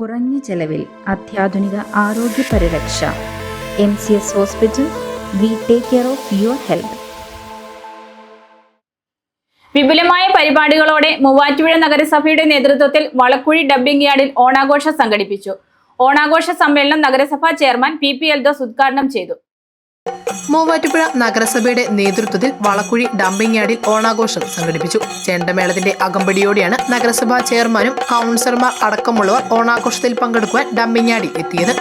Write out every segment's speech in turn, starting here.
കുറഞ്ഞ ചെലവിൽ അത്യാധുനിക ആരോഗ്യ പരിരക്ഷ. M C S hospital we take care of your health. വിപുലമായ പരിപാടികളോടെ മൂവാറ്റുപുഴ നഗരസഭയുടെ നേതൃത്വത്തിൽ വളക്കുഴി ഡബ്ബിംഗ് യാർഡിൽ ഓണാഘോഷം സംഘടിപ്പിച്ചു. ഓണാഘോഷ സമ്മേളനം നഗരസഭാ ചെയർമാൻ പി പി എൽദോസ് ഉദ്ഘാടനം ചെയ്തു. മൂവാറ്റുപുഴ നഗരസഭയുടെ നേതൃത്വത്തിൽ വളക്കുഴി ഡംപിംഗ് യാർഡിൽ ഓണാഘോഷം സംഘടിപ്പിച്ചു. ചെണ്ടമേളത്തിന്റെ അകമ്പടിയോടെയാണ് നഗരസഭാ ചെയർമാനും കൗൺസിലർമാർ അടക്കമുള്ളവർ ഓണാഘോഷത്തിൽ പങ്കെടുക്കുവാൻ ഡംപിംഗ് യാർഡിൽ എത്തിയത്.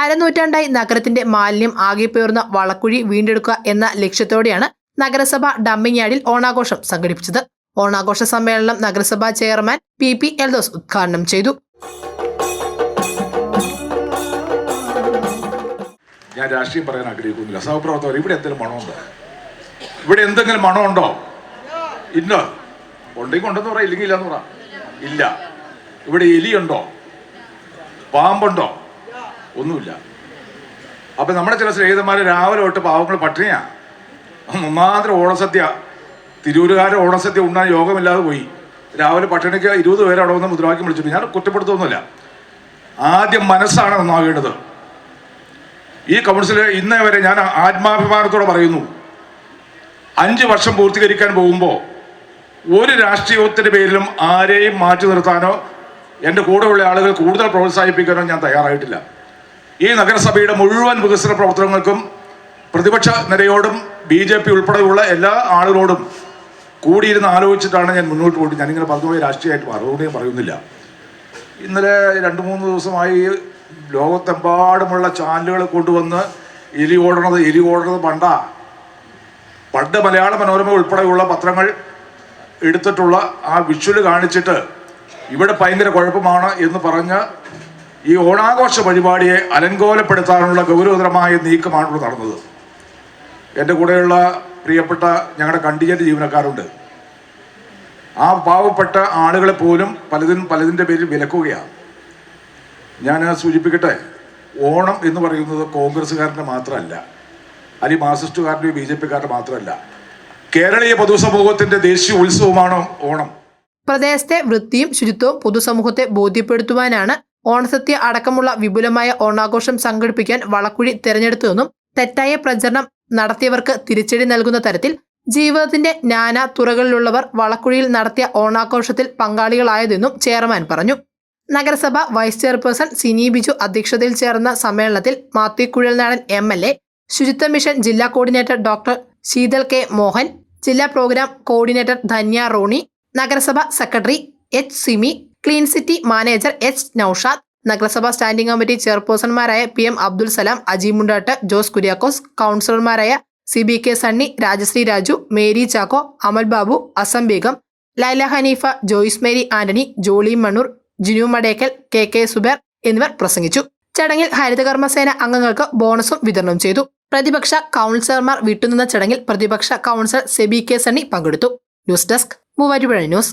അരനൂറ്റാണ്ടായി നഗരത്തിന്റെ മാലിന്യം ആകെപ്പേർന്ന വളക്കുഴി വീണ്ടെടുക്കുക എന്ന ലക്ഷ്യത്തോടെയാണ് നഗരസഭ ഡംപിംഗ് യാർഡിൽ ഓണാഘോഷം സംഘടിപ്പിച്ചത്. ഓണാഘോഷ സമ്മേളനം നഗരസഭാ ചെയർമാൻ പി പി എൽദോസ് ഉദ്ഘാടനം ചെയ്തു. ഞാൻ രാഷ്ട്രീയം പറയാൻ ആഗ്രഹിക്കുന്നില്ല. സഹപ്രവർത്തകർ ഇവിടെ എന്തെങ്കിലും മണമുണ്ടോ? ഇവിടെ എന്തെങ്കിലും മണമുണ്ടോ? ഇല്ല. ഉണ്ടെങ്കിൽ ഉണ്ടെന്ന് പറ ഇല്ലെങ്കിൽ ഇല്ലെന്ന് ഇല്ല. ഇവിടെ എലിയുണ്ടോ? പാമ്പുണ്ടോ? ഒന്നുമില്ല. അപ്പൊ നമ്മുടെ ചില സ്നേഹിതന്മാർ രാവിലെ തൊട്ട് പാവങ്ങൾ പട്ടിണിയാ. ഒന്നാന്തരം ഓണസദ്യ തിരൂരുകാരുടെ ഓണസദ്യ ഉണ്ണാൻ യോഗമില്ലാതെ പോയി. രാവിലെ പട്ടിണിക്ക് ഇരുപത് പേരെ അവിടെ വന്ന് മുദ്രാവാക്യം വിളിച്ചു. ഞാൻ കുറ്റപ്പെടുത്തൊന്നുമില്ല. ആദ്യം മനസ്സാണ് നന്നാകേണ്ടത്. ഈ കൗൺസിൽ ഇന്നേ വരെ ഞാൻ ആത്മാഭിമാനത്തോടെ പറയുന്നു. അഞ്ച് വർഷം പൂർത്തീകരിക്കാൻ പോകുമ്പോൾ ഒരു രാഷ്ട്രീയത്തിന്റെ പേരിലും ആരെയും മാറ്റി നിർത്താനോ എന്റെ കൂടെയുള്ള ആളുകൾ കൂടുതൽ പ്രോത്സാഹിപ്പിക്കാനോ ഞാൻ തയ്യാറായിട്ടില്ല. ഈ നഗരസഭയുടെ മുഴുവൻ വികസന പ്രവർത്തനങ്ങൾക്കും പ്രതിപക്ഷ നിരയോടും ബി ജെ പി ഉൾപ്പെടെയുള്ള എല്ലാ ആളുകളോടും കൂടിയിരുന്ന് ആലോചിച്ചിട്ടാണ് ഞാൻ മുന്നോട്ട് പോയിട്ട് ഞാനിങ്ങനെ പറഞ്ഞുപോയി രാഷ്ട്രീയമായിട്ട് മറുപടി ഞാൻ പറയുന്നില്ല. ഇന്നലെ രണ്ട് മൂന്ന് ദിവസമായി ലോകത്തെമ്പാടുമുള്ള ചാനലുകൾ കൊണ്ടുവന്ന് എലി ഓടണത് എലി ഓടണത് പണ്ടാ. പണ്ട് മലയാള മനോരമ ഉൾപ്പെടെയുള്ള പത്രങ്ങൾ എടുത്തിട്ടുള്ള ആ വിഷ്വൽ കാണിച്ചിട്ട് ഇവിടെ ഭയങ്കര കുഴപ്പമാണ് എന്ന് പറഞ്ഞ് ഈ ഓണാഘോഷ പരിപാടിയെ അലങ്കോലപ്പെടുത്താനുള്ള ഗൗരവതരമായ നീക്കമാണ് ഇവിടെ നടന്നത്. എന്റെ കൂടെയുള്ള പ്രിയപ്പെട്ട ഞങ്ങളുടെ കണ്ടിജന്റ് ജീവനക്കാരുണ്ട്. ആ പാവപ്പെട്ട ആളുകളെ പോലും പലതിനും പലതിന്റെ പേരിൽ വിലക്കുകയാണ്. ഞാൻ സൂചിപ്പിക്കട്ടെ ഓണം എന്ന് പറയുന്നത് കോൺഗ്രസ്സുകാരന്റെ മാത്രമല്ല അല്ലെങ്കിൽ മാർക്സിസ്റ്റുകാരന്റെയോ ബി ജെ പിക്കാരുടെ മാത്രമല്ല കേരളീയ പൊതുസമൂഹത്തിന്റെ ദേശീയ ഉത്സവമാണ് ഓണം. പ്രദേശത്തെ വൃത്തിയും ശുചിത്വവും പൊതുസമൂഹത്തെ ബോധ്യപ്പെടുത്തുവാനാണ് ഓണസദ്യ അടക്കമുള്ള വിപുലമായ ഓണാഘോഷം സംഘടിപ്പിക്കാൻ വളക്കുഴി തെരഞ്ഞെടുത്തുവെന്നും തെറ്റായ പ്രചരണം നടത്തിയവർക്ക് തിരിച്ചടി നൽകുന്ന തരത്തിൽ ജീവിതത്തിന്റെ നാനാ തുറകളിലുള്ളവർ വളക്കുഴിയിൽ നടത്തിയ ഓണാഘോഷത്തിൽ പങ്കാളികളായതെന്നും ചെയർമാൻ പറഞ്ഞു. നഗരസഭ വൈസ് ചെയർപേഴ്സൺ സിനി ബിജു അധ്യക്ഷതയിൽ ചേർന്ന സമ്മേളനത്തിൽ Mathew Kuzhalnadan M L A Suchitwa mission ജില്ലാ coordinator doctor Sheethal K Mohan ജില്ലാ പ്രോഗ്രാം കോർഡിനേറ്റർ ധന്യ റോണി നഗരസഭ secretary H Simi clean city manager H Noushad നഗരസഭാ സ്റ്റാൻഡിംഗ് കമ്മിറ്റി ചെയർപേഴ്സൺമാരായ പി എം അബ്ദുൽ സലാം അജി മുണ്ടാട്ട് ജോസ് കുര്യാക്കോസ് കൗൺസിലർമാരായ C B K Sunny Rajasree Raju Mary Chacko Amal Babu Asam Beegum Laila Haneefa Joice Mary Antony Jolly Mannoor Jinu Madekkal K K Zubair എന്നിവർ പ്രസംഗിച്ചു. ചടങ്ങിൽ ഹരിതകർമ്മസേന അംഗങ്ങൾക്ക് ബോണസും വിതരണം ചെയ്തു. പ്രതിപക്ഷ കൗൺസിലർമാർ വിട്ടുനിന്ന ചടങ്ങിൽ പ്രതിപക്ഷ കൗൺസിലർ സെബി കെ സണ്ണി പങ്കെടുത്തു. News desk Muvattupuzha news.